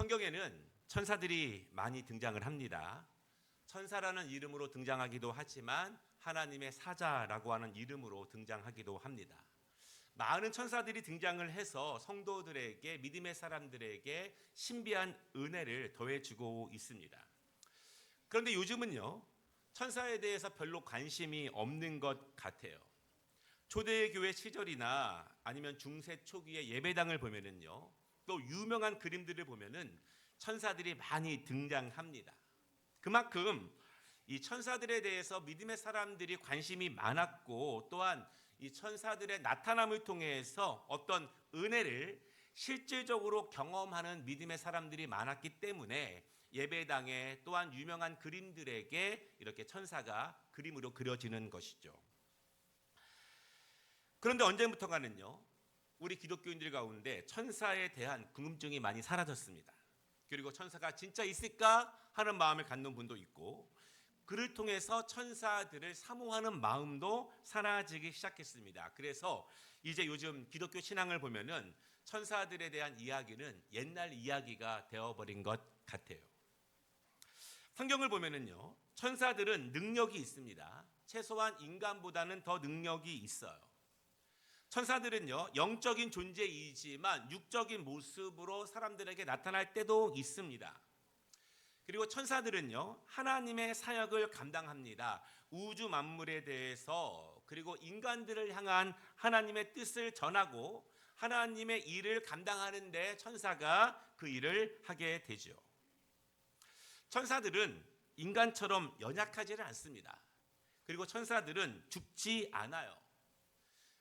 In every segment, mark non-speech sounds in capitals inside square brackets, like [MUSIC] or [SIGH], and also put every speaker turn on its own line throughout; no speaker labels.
성경에는 천사들이 많이 등장을 합니다. 천사라는 이름으로 등장하기도 하지만 하나님의 사자라고 하는 이름으로 등장하기도 합니다. 많은 천사들이 등장을 해서 성도들에게 믿음의 사람들에게 신비한 은혜를 더해주고 있습니다. 그런데 요즘은요 천사에 대해서 별로 관심이 없는 것 같아요. 초대교회 시절이나 아니면 중세 초기의 예배당을 보면은요 또 유명한 그림들을 보면은 천사들이 많이 등장합니다. 그만큼 이 천사들에 대해서 믿음의 사람들이 관심이 많았고 또한 이 천사들의 나타남을 통해서 어떤 은혜를 실질적으로 경험하는 믿음의 사람들이 많았기 때문에 예배당에 또한 유명한 그림들에게 이렇게 천사가 그림으로 그려지는 것이죠. 그런데 언제부터가는요, 우리 기독교인들 가운데 천사에 대한 궁금증이 많이 사라졌습니다. 그리고 천사가 진짜 있을까 하는 마음을 갖는 분도 있고, 그를 통해서 천사들을 사모하는 마음도 사라지기 시작했습니다. 그래서 이제 요즘 기독교 신앙을 보면은 천사들에 대한 이야기는 옛날 이야기가 되어버린 것 같아요. 성경을 보면은요, 천사들은 능력이 있습니다. 최소한 인간보다는 더 능력이 있어요. 천사들은요, 영적인 존재이지만 육적인 모습으로 사람들에게 나타날 때도 있습니다. 그리고 천사들은요, 하나님의 사역을 감당합니다. 우주 만물에 대해서 그리고 인간들을 향한 하나님의 뜻을 전하고 하나님의 일을 감당하는데 천사가 그 일을 하게 되죠. 천사들은 인간처럼 연약하지는 않습니다. 그리고 천사들은 죽지 않아요.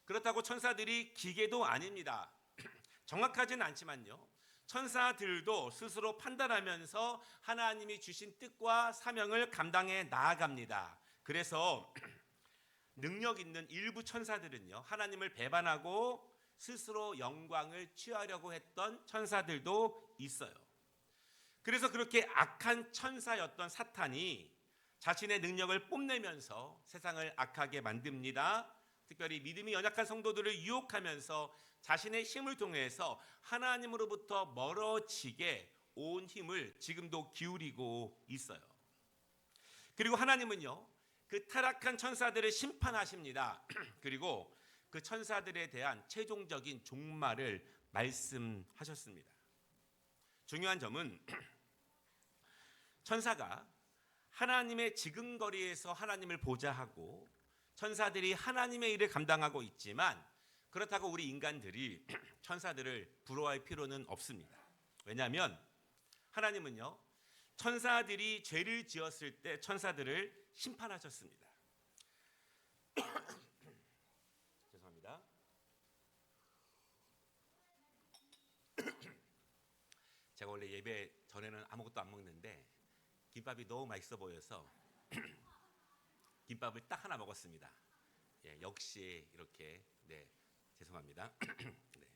그렇다고 천사들이 기계도 아닙니다. [CLEARS THROAT] 정확하지는 않지만요. 천사들도 스스로 판단하면서 하나님이 주신 뜻과 사명을 감당해 나아갑니다. 그래서 [CLEARS THROAT] 능력 있는 일부 천사들은요. 하나님을 배반하고 스스로 영광을 취하려고 했던 천사들도 있어요. 그래서 그렇게 악한 천사였던 사탄이 자신의 능력을 뽐내면서 세상을 악하게 만듭니다. 특별히 믿음이 연약한 성도들을 유혹하면서 자신의 힘을 통해서 하나님으로부터 멀어지게 온 힘을 지금도 기울이고 있어요. 그리고 하나님은요, 그 타락한 천사들을 심판하십니다. [CLEARS THROAT] 그리고 그 천사들에 대한 최종적인 종말을 말씀하셨습니다. 중요한 점은 [CLEARS THROAT] 천사가 하나님의 지근거리에서 하나님을 보자 하고 천사들이 하나님의 일을 감당하고 있지만 그렇다고 우리 인간들이 [CLEARS THROAT] 천사들을 부러워할 필요는 없습니다. 왜냐하면 하나님은요 천사들이 죄를 지었을 때 천사들을 심판하셨습니다. [CLEARS THROAT] 죄송합니다. [CLEARS THROAT] 제가 원래 예배 전에는 아무것도 안 먹는데 김밥이 너무 맛있어 보여서 김밥을 딱 하나 먹었습니다. 예, 역시 이렇게 네 죄송합니다. [CLEARS THROAT] 네.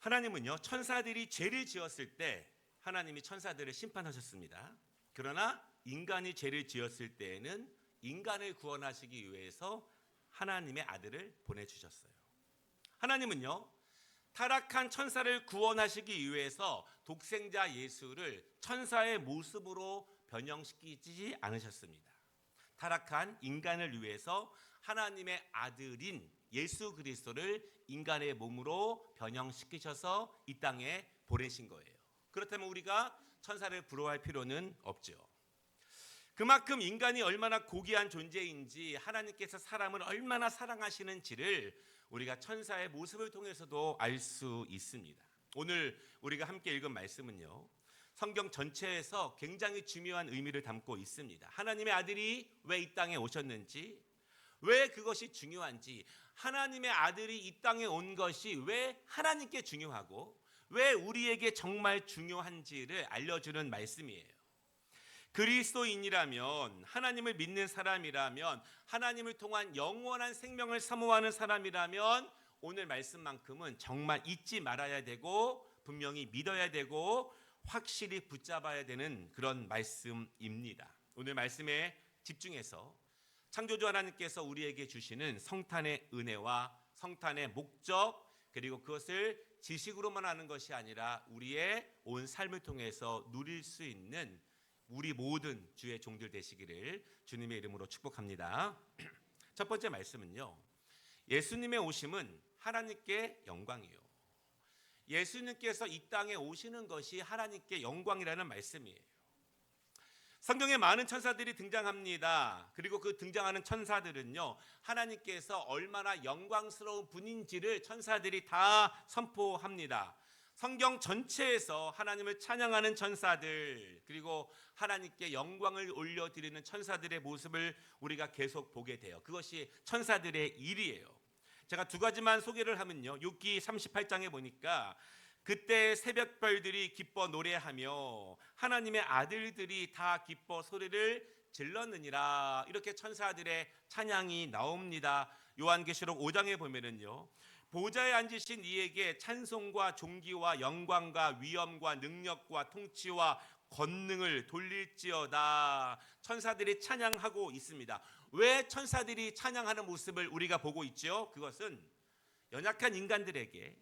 하나님은요 천사들이 죄를 지었을 때 하나님이 천사들을 심판하셨습니다. 그러나 인간이 죄를 지었을 때에는 인간을 구원하시기 위해서 하나님의 아들을 보내주셨어요. 하나님은요 타락한 천사를 구원하시기 위해서 독생자 예수를 천사의 모습으로 변형시키지 않으셨습니다. 타락한 인간을 위해서 하나님의 아들인 예수 그리스도를 인간의 몸으로 변형시키셔서 이 땅에 보내신 거예요. 그렇다면 우리가 천사를 부러워할 필요는 없죠. 그만큼 인간이 얼마나 고귀한 존재인지 하나님께서 사람을 얼마나 사랑하시는지를 우리가 천사의 모습을 통해서도 알 수 있습니다. 오늘 우리가 함께 읽은 말씀은요. 성경 전체에서 굉장히 중요한 의미를 담고 있습니다. 하나님의 아들이 왜 이 땅에 오셨는지, 왜 그것이 중요한지, 하나님의 아들이 이 땅에 온 것이 왜 하나님께 중요하고, 왜 우리에게 정말 중요한지를 알려주는 말씀이에요. 그리스도인이라면 하나님을 믿는 사람이라면 하나님을 통한 영원한 생명을 사모하는 사람이라면 오늘 말씀만큼은 정말 잊지 말아야 되고 분명히 믿어야 되고 확실히 붙잡아야 되는 그런 말씀입니다. 오늘 말씀에 집중해서 창조주 하나님께서 우리에게 주시는 성탄의 은혜와 성탄의 목적 그리고 그것을 지식으로만 하는 것이 아니라 우리의 온 삶을 통해서 누릴 수 있는 우리 모든 주의 종들 되시기를 주님의 이름으로 축복합니다. [CLEARS THROAT] 첫 번째 말씀은요. 예수님의 오심은 하나님께 영광이요. 예수님께서 이 땅에 오시는 것이 하나님께 영광이라는 말씀이에요. 성경에 많은 천사들이 등장합니다. 그리고 그 등장하는 천사들은요, 하나님께서 얼마나 영광스러운 분인지를 천사들이 다 선포합니다. 성경 전체에서 하나님을 찬양하는 천사들, 그리고 하나님께 영광을 올려드리는 천사들의 모습을 우리가 계속 보게 돼요. 그것이 천사들의 일이에요. 제가 두 가지만 소개를 하면요. 6기 38장에 보니까 그때 새벽별들이 기뻐 노래하며 하나님의 아들들이 다 기뻐 소리를 질렀느니라 이렇게 천사들의 찬양이 나옵니다. 요한계시록 5장에 보면은요. 보좌에 앉으신 이에게 찬송과 존귀와 영광과 위엄과 능력과 통치와 권능을 돌릴지어다. 천사들이 찬양하고 있습니다. 왜 천사들이 찬양하는 모습을 우리가 보고 있죠? 그것은 연약한 인간들에게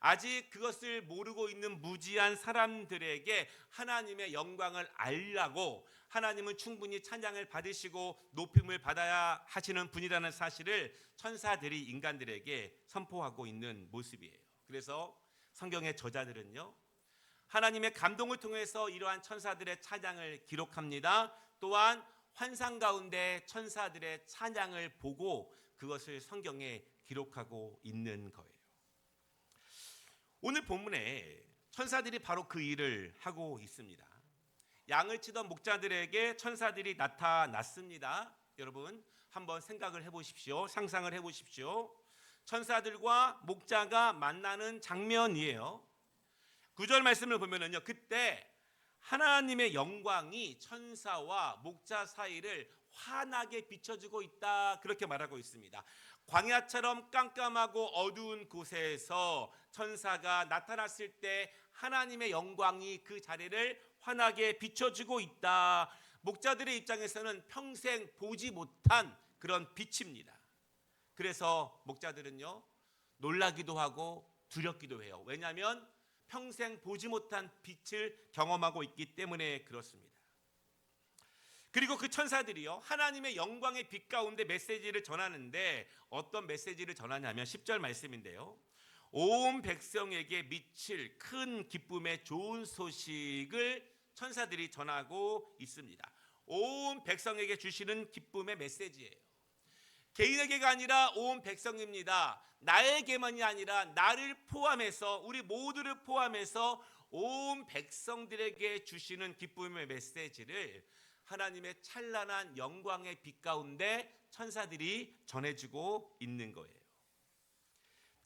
아직 그것을 모르고 있는 무지한 사람들에게 하나님의 영광을 알라고 하나님은 충분히 찬양을 받으시고 높임을 받아야 하시는 분이라는 사실을 천사들이 인간들에게 선포하고 있는 모습이에요. 그래서 성경의 저자들은요. 하나님의 감동을 통해서 이러한 천사들의 찬양을 기록합니다. 또한 환상 가운데 천사들의 찬양을 보고 그것을 성경에 기록하고 있는 거예요. 오늘 본문에 천사들이 바로 그 일을 하고 있습니다. 양을 치던 목자들에게 천사들이 나타났습니다. 여러분 한번 생각을 해보십시오. 상상을 해보십시오. 천사들과 목자가 만나는 장면이에요. 구절 말씀을 보면은요. 그때 하나님의 영광이 천사와 목자 사이를 환하게 비춰주고 있다 그렇게 말하고 있습니다. 광야처럼 깜깜하고 어두운 곳에서 천사가 나타났을 때 하나님의 영광이 그 자리를 환하게 비춰주고 있다. 목자들의 입장에서는 평생 보지 못한 그런 빛입니다. 그래서 목자들은요 놀라기도 하고 두렵기도 해요. 왜냐하면 평생 보지 못한 빛을 경험하고 있기 때문에 그렇습니다. 그리고 그 천사들이요 하나님의 영광의 빛 가운데 메시지를 전하는데 어떤 메시지를 전하냐면 10절 말씀인데요. 온 백성에게 미칠 큰 기쁨의 좋은 소식을 천사들이 전하고 있습니다. 온 백성에게 주시는 기쁨의 메시지예요. 개인에게가 아니라 온 백성입니다. 나에게만이 아니라 나를 포함해서 우리 모두를 포함해서 온 백성들에게 주시는 기쁨의 메시지를 하나님의 찬란한 영광의 빛 가운데 천사들이 전해주고 있는 거예요.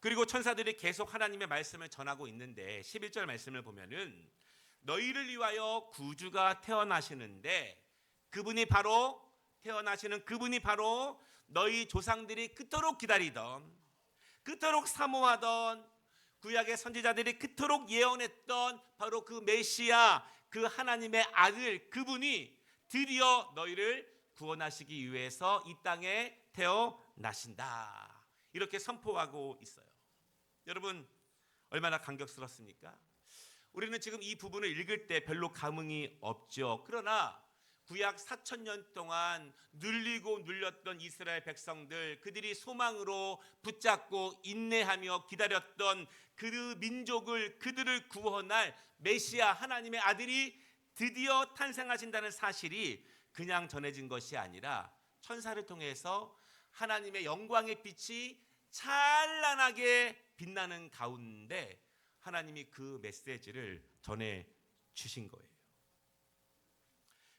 그리고 천사들이 계속 하나님의 말씀을 전하고 있는데 11절 말씀을 보면은 너희를 위하여 구주가 태어나시는데 그분이 바로 태어나시는 그분이 바로 너희 조상들이 그토록 기다리던 그토록 사모하던 구약의 선지자들이 그토록 예언했던 바로 그 메시아 그 하나님의 아들 그분이 드디어 너희를 구원하시기 위해서 이 땅에 태어나신다. 이렇게 선포하고 있어요. 여러분 얼마나 감격스럽습니까? 우리는 지금 이 부분을 읽을 때 별로 감흥이 없죠. 그러나 구약 4천 년 동안 눌리고 눌렸던 이스라엘 백성들 그들이 소망으로 붙잡고 인내하며 기다렸던 그 민족을 그들을 구원할 메시아 하나님의 아들이 드디어 탄생하신다는 사실이 그냥 전해진 것이 아니라 천사를 통해서 하나님의 영광의 빛이 찬란하게 빛나는 가운데 하나님이 그 메시지를 전해 주신 거예요.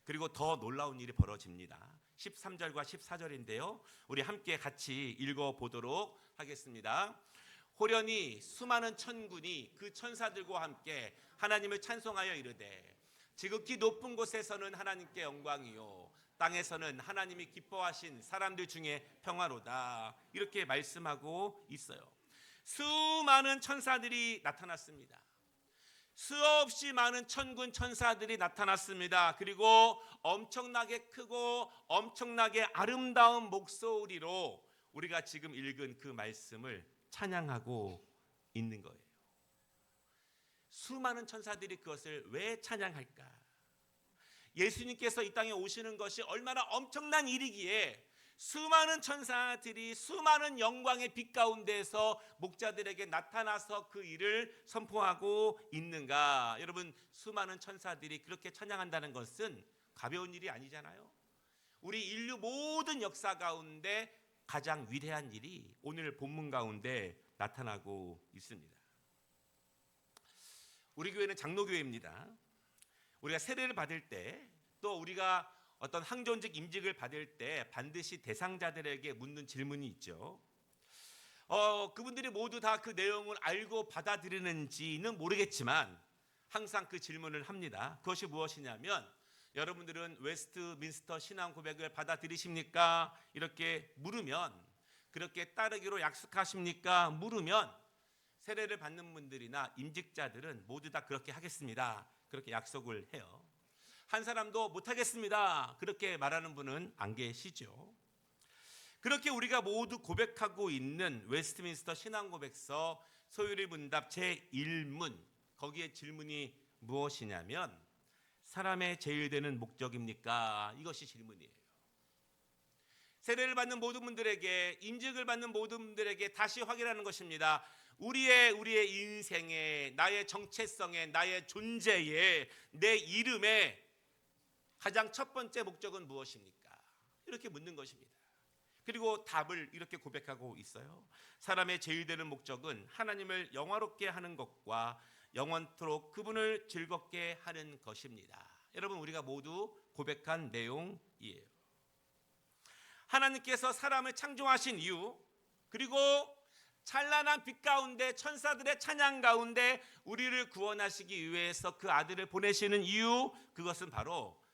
그리고 더 놀라운 일이 벌어집니다. 13절과 14절인데요. 우리 함께 같이 읽어 보도록 하겠습니다. 호련히 수많은 천군이 그 천사들과 함께 하나님을 찬송하여 이르되 지극히 높은 곳에서는 하나님께 영광이요 땅에서는 하나님이 기뻐하신 사람들 중에 평화로다 이렇게 말씀하고 있어요. 수많은 천사들이 나타났습니다. 수없이 많은 천군 천사들이 나타났습니다. 그리고 엄청나게 크고 엄청나게 아름다운 목소리로 우리가 지금 읽은 그 말씀을 찬양하고 있는 거예요. 수많은 천사들이 그것을 왜 찬양할까? 예수님께서 이 땅에 오시는 것이 얼마나 엄청난 일이기에 수많은 천사들이 수많은 영광의 빛 가운데서 목자들에게 나타나서 그 일을 선포하고 있는가? 여러분, 수많은 천사들이 그렇게 찬양한다는 것은 가벼운 일이 아니잖아요. 우리 인류 모든 역사 가운데 가장 위대한 일이 오늘 본문 가운데 나타나고 있습니다. 우리 교회는 장로교회입니다. 우리가 세례를 받을 때 또 우리가 어떤 항존직 임직을 받을 때 반드시 대상자들에게 묻는 질문이 있죠. 어, 그분들이 모두 다 그 내용을 알고 받아들이는지는 모르겠지만 항상 그 질문을 합니다. 그것이 무엇이냐면 여러분들은 웨스트민스터 신앙 고백을 받아들이십니까? 이렇게 물으면 그렇게 따르기로 약속하십니까? 물으면 세례를 받는 분들이나 임직자들은 모두 다 그렇게 하겠습니다. 그렇게 약속을 해요. 한 사람도 못하겠습니다. 그렇게 말하는 분은 안 계시죠. 그렇게 우리가 모두 고백하고 있는 웨스트민스터 신앙 고백서 소유리 문답 제 1문 거기에 질문이 무엇이냐면 사람의 제일 되는 목적입니까? 이것이 질문이에요. 세례를 받는 모든 분들에게 인직을 받는 모든 분들에게 다시 확인하는 것입니다. 우리의 우리의 인생에 나의 정체성에 나의 존재에 내 이름에 가장 첫 번째 목적은 무엇입니까? 이렇게 묻는 것입니다. 그리고 답을 이렇게 고백하고 있어요. 사람의 제일 되는 목적은 하나님을 영화롭게 하는 것과 영원토록 그분을 즐겁게 하는 것입니다. 여러분 우리가 모두 고백한 내용이에요. 하나님께서 사람을 창조하신 이유 그리고 찬란한 빛 가운데 천사들의 찬양 가운데 우리를 구원하시기 위해서 그 아들을 보내시는 이유 그것은 바로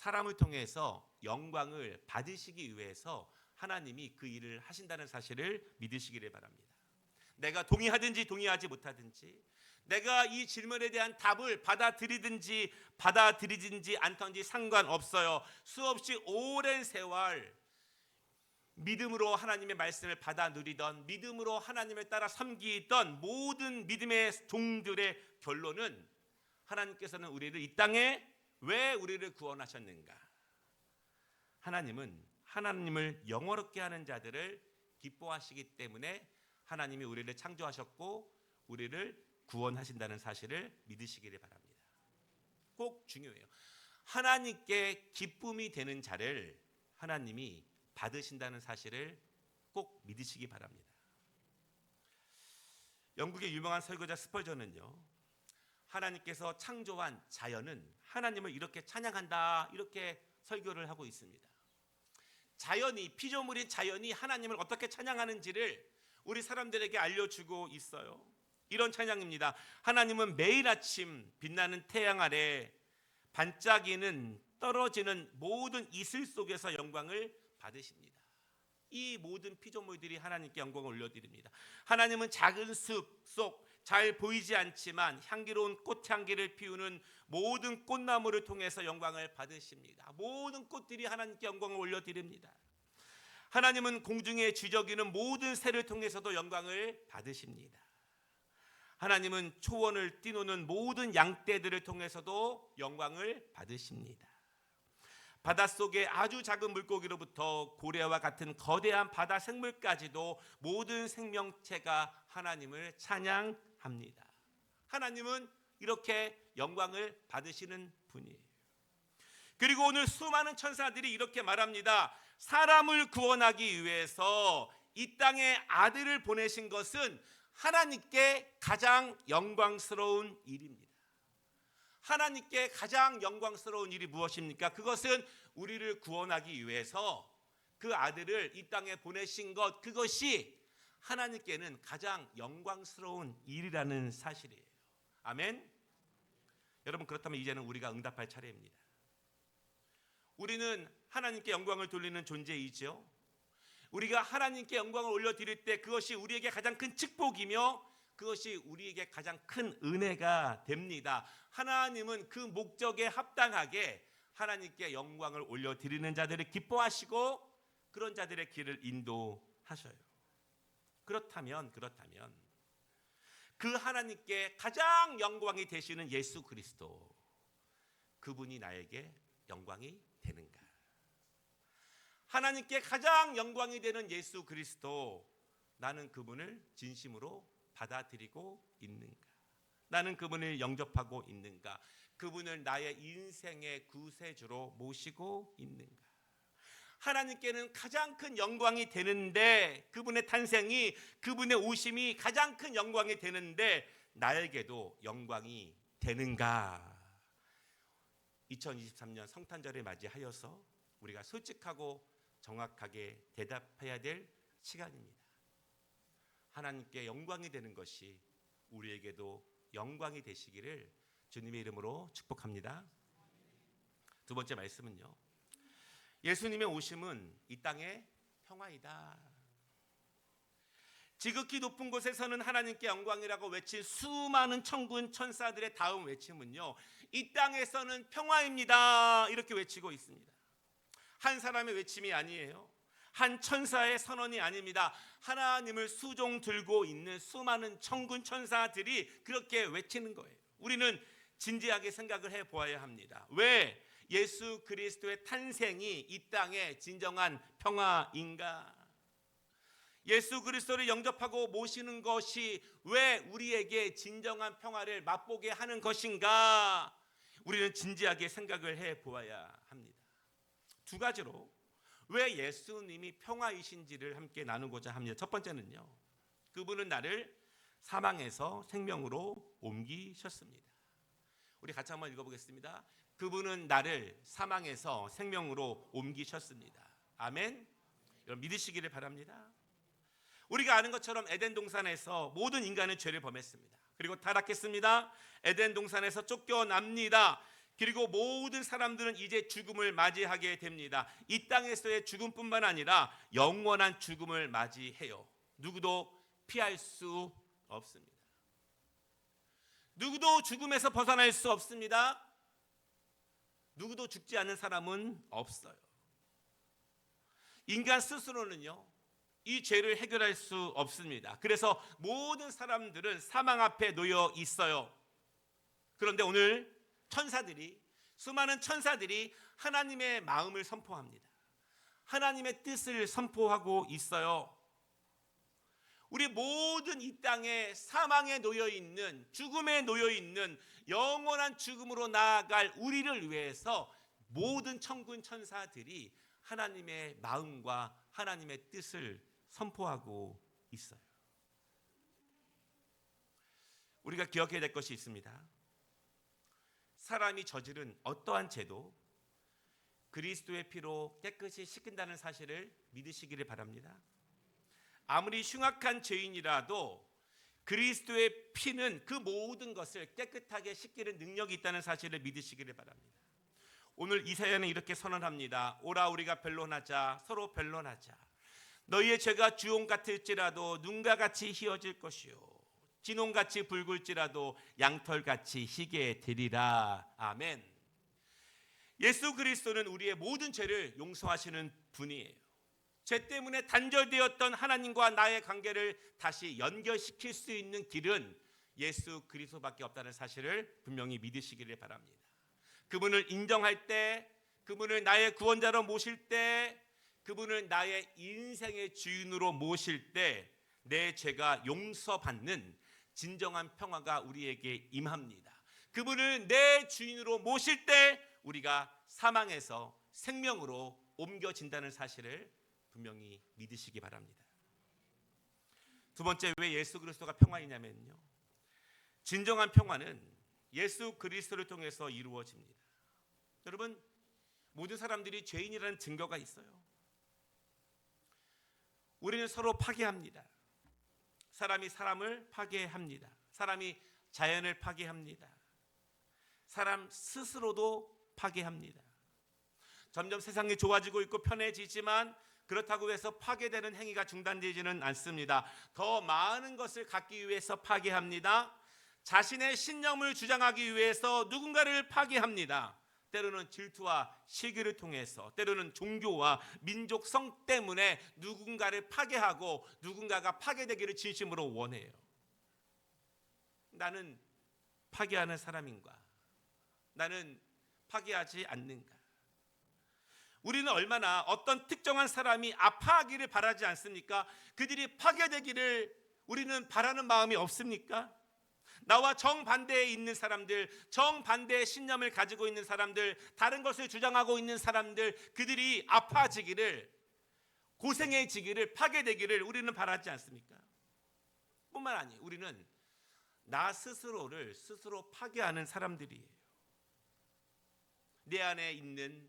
사람을 통해서 영광을 받으시기 위해서 하나님이 그 일을 하신다는 사실을 믿으시기를 바랍니다. 내가 동의하든지 동의하지 못하든지 내가 이 질문에 대한 답을 받아들이든지 받아들이든지 않던지 상관없어요. 수없이 오랜 세월 믿음으로 하나님의 말씀을 받아 누리던 믿음으로 하나님을 따라 섬기던 모든 믿음의 종들의 결론은 하나님께서는 우리를 이 땅에 왜 우리를 구원하셨는가? 하나님은 하나님을 영어롭게 하는 자들을 기뻐하시기 때문에 하나님이 우리를 창조하셨고 우리를 구원하신다는 사실을 믿으시기를 바랍니다. 꼭 중요해요. 하나님께 기쁨이 되는 자를 하나님이 받으신다는 사실을 꼭 믿으시기 바랍니다. 영국의 유명한 설교자 스펄전은요. 하나님께서 창조한 자연은 하나님을 이렇게 찬양한다. 이렇게 설교를 하고 있습니다. 자연이 피조물인 자연이 하나님을 어떻게 찬양하는지를 우리 사람들에게 알려주고 있어요. 이런 찬양입니다. 하나님은 매일 아침 빛나는 태양 아래 반짝이는 떨어지는 모든 이슬 속에서 영광을 받으십니다. 이 모든 피조물들이 하나님께 영광을 올려드립니다. 하나님은 작은 숲 속 잘 보이지 않지만 향기로운 꽃향기를 피우는 모든 꽃나무를 통해서 영광을 받으십니다. 모든 꽃들이 하나님께 영광을 올려드립니다. 하나님은 공중에 쥐저기는 모든 새를 통해서도 영광을 받으십니다. 하나님은 초원을 뛰노는 모든 양떼들을 통해서도 영광을 받으십니다. 바닷속의 아주 작은 물고기로부터 고래와 같은 거대한 바다 생물까지도 모든 생명체가 하나님을 찬양 합니다. 하나님은 이렇게 영광을 받으시는 분이에요. 그리고 오늘 수많은 천사들이 이렇게 말합니다. 사람을 구원하기 위해서 이 땅에 아들을 보내신 것은 하나님께 가장 영광스러운 일입니다. 하나님께 가장 영광스러운 일이 무엇입니까? 그것은 우리를 구원하기 위해서 그 아들을 이 땅에 보내신 것 그것이 하나님께는 가장 영광스러운 일이라는 사실이에요. 아멘. 여러분 그렇다면 이제는 우리가 응답할 차례입니다. 우리는 하나님께 영광을 돌리는 존재이죠. 우리가 하나님께 영광을 올려 드릴 때 그것이 우리에게 가장 큰 축복이며 그것이 우리에게 가장 큰 은혜가 됩니다. 하나님은 그 목적에 합당하게 하나님께 영광을 올려 드리는 자들을 기뻐하시고 그런 자들의 길을 인도하셔요. 그렇다면 그렇다면 그 하나님께 가장 영광이 되시는 예수 그리스도 그분이 나에게 영광이 되는가? 하나님께 가장 영광이 되는 예수 그리스도 나는 그분을 진심으로 받아들이고 있는가? 나는 그분을 영접하고 있는가? 그분을 나의 인생의 구세주로 모시고 있는가? 하나님께는 가장 큰 영광이 되는데 그분의 탄생이 그분의 오심이 가장 큰 영광이 되는데 나에게도 영광이 되는가? 2023년 성탄절을 맞이하여서 우리가 솔직하고 정확하게 대답해야 될 시간입니다. 하나님께 영광이 되는 것이 우리에게도 영광이 되시기를 주님의 이름으로 축복합니다. 두 번째 말씀은요. 예수님의 오심은 이 땅의 평화이다. 지극히 높은 곳에서는 하나님께 영광이라고 외친 수많은 천군 천사들의 다음 외침은요. 이 땅에서는 평화입니다. 이렇게 외치고 있습니다. 한 사람의 외침이 아니에요. 한 천사의 선언이 아닙니다. 하나님을 수종 들고 있는 수많은 천군 천사들이 그렇게 외치는 거예요. 우리는 진지하게 생각을 해 보아야 합니다. 왜 예수 그리스도의 탄생이 이 땅에 진정한 평화인가? 예수 그리스도를 영접하고 모시는 것이 왜 우리에게 진정한 평화를 맛보게 하는 것인가? 우리는 진지하게 생각을 해 보아야 합니다. 두 가지로 왜 예수님이 평화이신지를 함께 나누고자 합니다. 첫 번째는요. 그분은 나를 사망에서 생명으로 옮기셨습니다. 우리 같이 한번 읽어보겠습니다. 그분은 나를 사망에서 생명으로 옮기셨습니다. 아멘. 여러분 믿으시기를 바랍니다. 우리가 아는 것처럼 에덴 동산에서 모든 인간은 죄를 범했습니다. 그리고 타락했습니다. 에덴 동산에서 쫓겨납니다. 그리고 모든 사람들은 이제 죽음을 맞이하게 됩니다. 이 땅에서의 죽음뿐만 아니라 영원한 죽음을 맞이해요. 누구도 피할 수 없습니다. 누구도 죽음에서 벗어날 수 없습니다. 누구도 죽지 않는 사람은 없어요. 인간 스스로는요, 이 죄를 해결할 수 없습니다. 그래서 모든 사람들은 사망 앞에 놓여 있어요. 그런데 오늘 천사들이 수많은 천사들이 하나님의 마음을 선포합니다. 하나님의 뜻을 선포하고 있어요. 우리 모든 이 땅에 사망에 놓여 있는 죽음에 놓여 있는 영원한 죽음으로 나아갈 우리를 위해서 모든 천군 천사들이 하나님의 마음과 하나님의 뜻을 선포하고 있어요. 우리가 기억해야 될 것이 있습니다. 사람이 저지른 어떠한 죄도 그리스도의 피로 깨끗이 씻긴다는 사실을 믿으시기를 바랍니다. 아무리 흉악한 죄인이라도 그리스도의 피는 그 모든 것을 깨끗하게 씻기는 능력이 있다는 사실을 믿으시기를 바랍니다. 오늘 이사야는 이렇게 선언합니다. 오라 우리가 변론하자 서로 변론하자. 너희의 죄가 주홍 같을지라도 눈과 같이 희어질 것이요 진홍 같이 붉을지라도 양털 같이 희게 되리라. 아멘. 예수 그리스도는 우리의 모든 죄를 용서하시는 분이에요. 죄 때문에 단절되었던 하나님과 나의 관계를 다시 연결시킬 수 있는 길은 예수 그리스도밖에 없다는 사실을 분명히 믿으시기를 바랍니다. 그분을 인정할 때, 그분을 나의 구원자로 모실 때, 그분을 나의 인생의 주인으로 모실 때 내 죄가 용서받는 진정한 평화가 우리에게 임합니다. 그분을 내 주인으로 모실 때 우리가 사망에서 생명으로 옮겨진다는 사실을 분명히 믿으시기 바랍니다. 두 번째 왜 예수 그리스도가 평화이냐면요. 진정한 평화는 예수 그리스도를 통해서 이루어집니다. 여러분 모든 사람들이 죄인이라는 증거가 있어요. 우리는 서로 파괴합니다. 사람이 사람을 파괴합니다. 사람이 자연을 파괴합니다. 사람 스스로도 파괴합니다. 점점 세상이 좋아지고 있고 편해지지만 그렇다고 해서 파괴되는 행위가 중단되지는 않습니다. 더 많은 것을 갖기 위해서 파괴합니다. 자신의 신념을 주장하기 위해서 누군가를 파괴합니다. 때로는 질투와 시기를 통해서 때로는 종교와 민족성 때문에 누군가를 파괴하고 누군가가 파괴되기를 진심으로 원해요. 나는 파괴하는 사람인가? 나는 파괴하지 않는가? 우리는 얼마나 어떤 특정한 사람이 아파하기를 바라지 않습니까? 그들이 파괴되기를 우리는 바라는 마음이 없습니까? 나와 정반대에 있는 사람들, 정반대의 신념을 가지고 있는 사람들, 다른 것을 주장하고 있는 사람들, 그들이 아파지기를, 고생해지기를, 파괴되기를 우리는 바라지 않습니까? 뿐만 아니에요. 우리는 나 스스로를 스스로 파괴하는 사람들이에요. 내 안에 있는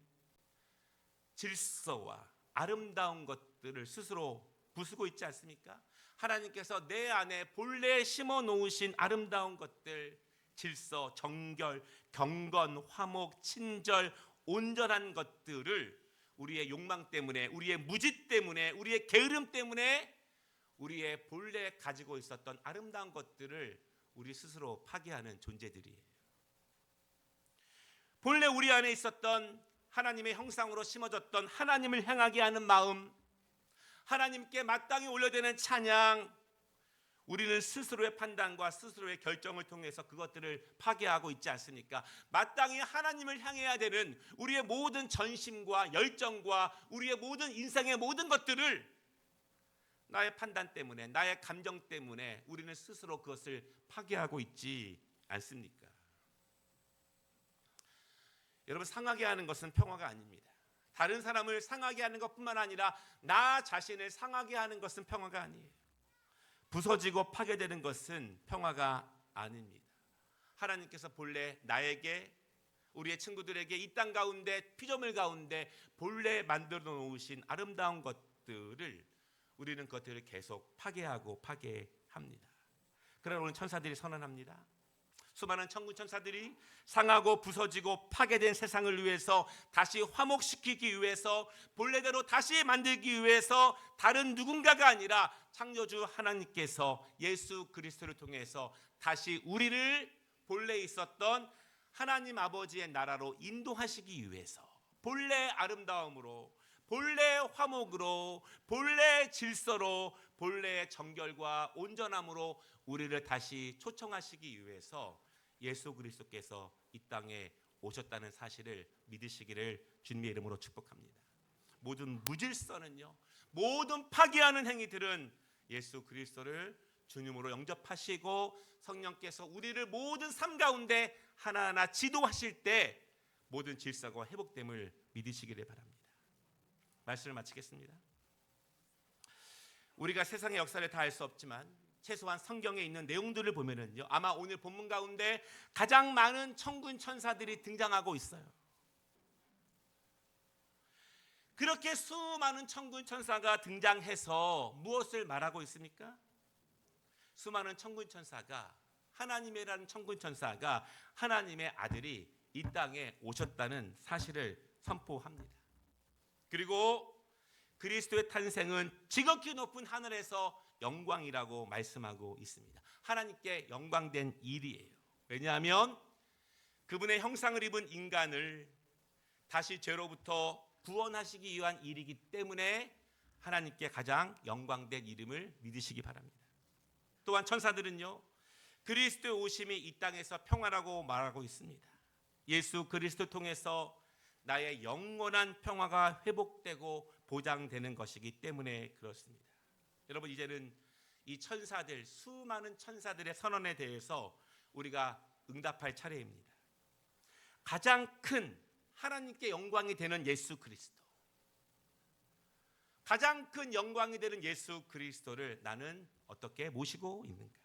질서와 아름다운 것들을 스스로 부수고 있지 않습니까? 하나님께서 내 안에 본래 심어 놓으신 아름다운 것들, 질서, 정결, 경건, 화목, 친절, 온전한 것들을 우리의 욕망 때문에, 우리의 무지 때문에, 우리의 게으름 때문에 우리의 본래 가지고 있었던 아름다운 것들을 우리 스스로 파괴하는 존재들이에요. 본래 우리 안에 있었던 하나님의 형상으로 심어졌던 하나님을 향하게 하는 마음, 하나님께 마땅히 올려되는 찬양, 우리는 스스로의 판단과 스스로의 결정을 통해서 그것들을 파괴하고 있지 않습니까? 마땅히 하나님을 향해야 되는 우리의 모든 전심과 열정과 우리의 모든 인생의 모든 것들을 나의 판단 때문에, 나의 감정 때문에 우리는 스스로 그것을 파괴하고 있지 않습니까? 여러분 상하게 하는 것은 평화가 아닙니다. 다른 사람을 상하게 하는 것뿐만 아니라 나 자신을 상하게 하는 것은 평화가 아니에요. 부서지고 파괴되는 것은 평화가 아닙니다. 하나님께서 본래 나에게 우리의 친구들에게 이 땅 가운데 피조물 가운데 본래 만들어 놓으신 아름다운 것들을 우리는 그것들을 계속 파괴하고 파괴합니다. 그러나 오늘 천사들이 선언합니다. 수많은 천군 천사들이 상하고 부서지고 파괴된 세상을 위해서 다시 화목시키기 위해서 본래대로 다시 만들기 위해서 다른 누군가가 아니라 창조주 하나님께서 예수 그리스도를 통해서 다시 우리를 본래 있었던 하나님 아버지의 나라로 인도하시기 위해서 본래 아름다움으로 본래 화목으로 본래 질서로 본래 정결과 온전함으로 우리를 다시 초청하시기 위해서 예수 그리스도께서 이 땅에 오셨다는 사실을 믿으시기를 주님의 이름으로 축복합니다. 모든 무질서는요, 모든 파괴하는 행위들은 예수 그리스도를 주님으로 영접하시고 성령께서 우리를 모든 삶 가운데 하나하나 지도하실 때 모든 질서가 회복됨을 믿으시기를 바랍니다. 말씀을 마치겠습니다. 우리가 세상의 역사를 다 알 수 없지만 최소한 성경에 있는 내용들을 보면은요. 아마 오늘 본문 가운데 가장 많은 천군 천사들이 등장하고 있어요. 그렇게 수많은 천군 천사가 등장해서 무엇을 말하고 있습니까? 수많은 천군 천사가 하나님이라는 천군 천사가 하나님의 아들이 이 땅에 오셨다는 사실을 선포합니다. 그리고 그리스도의 탄생은 지극히 높은 하늘에서 영광이라고 말씀하고 있습니다. 하나님께 영광된 일이에요. 왜냐하면 그분의 형상을 입은 인간을 다시 죄로부터 구원하시기 위한 일이기 때문에 하나님께 가장 영광된 이름을 믿으시기 바랍니다. 또한 천사들은요. 그리스도의 오심이 이 땅에서 평화라고 말하고 있습니다. 예수 그리스도 통해서 나의 영원한 평화가 회복되고 보장되는 것이기 때문에 그렇습니다. 여러분 이제는 이 천사들 수많은 천사들의 선언에 대해서 우리가 응답할 차례입니다. 가장 큰 하나님께 영광이 되는 예수 그리스도. 가장 큰 영광이 되는 예수 그리스도를 나는 어떻게 모시고 있는가?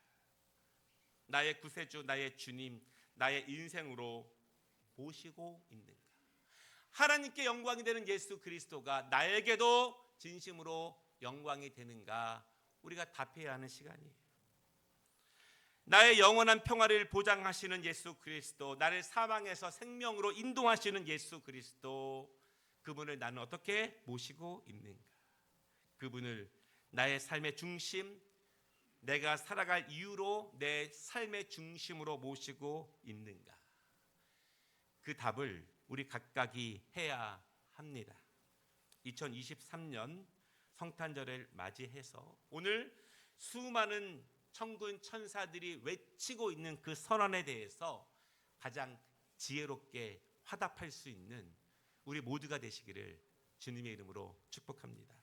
나의 구세주, 나의 주님, 나의 인생으로 모시고 있는가? 하나님께 영광이 되는 예수 그리스도가 나에게도 진심으로 영광이 되는가? 우리가 답해야 하는 시간이에요. 나의 영원한 평화를 보장하시는 예수 그리스도, 나를 사망에서 생명으로 인도하시는 예수 그리스도, 그분을 나는 어떻게 모시고 있는가? 그분을 나의 삶의 중심, 내가 살아갈 이유로 내 삶의 중심으로 모시고 있는가? 그 답을 우리 각각이 해야 합니다. 2023년 성탄절을 맞이해서 오늘 수많은 천군 천사들이 외치고 있는 그 선언에 대해서 가장 지혜롭게 화답할 수 있는 우리 모두가 되시기를 주님의 이름으로 축복합니다.